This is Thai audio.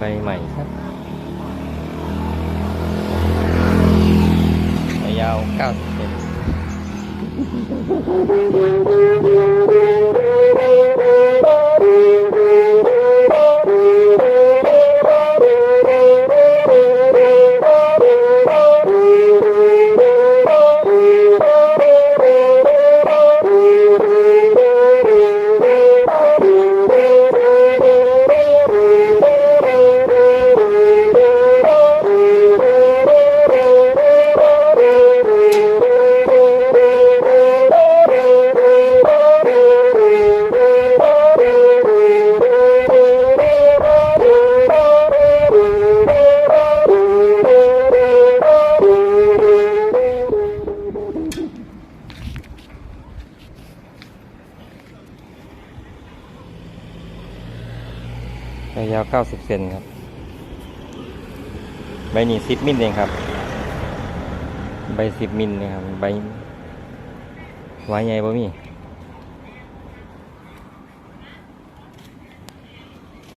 bay mày khách mày giàu cao thiệt ใบยาว90เซนใบยาว 90 เซนครับ ใบนี้ 10 มิลเองครับ ใบ 10 มิลนะครับ ใบไว้ใหญ่บ่มี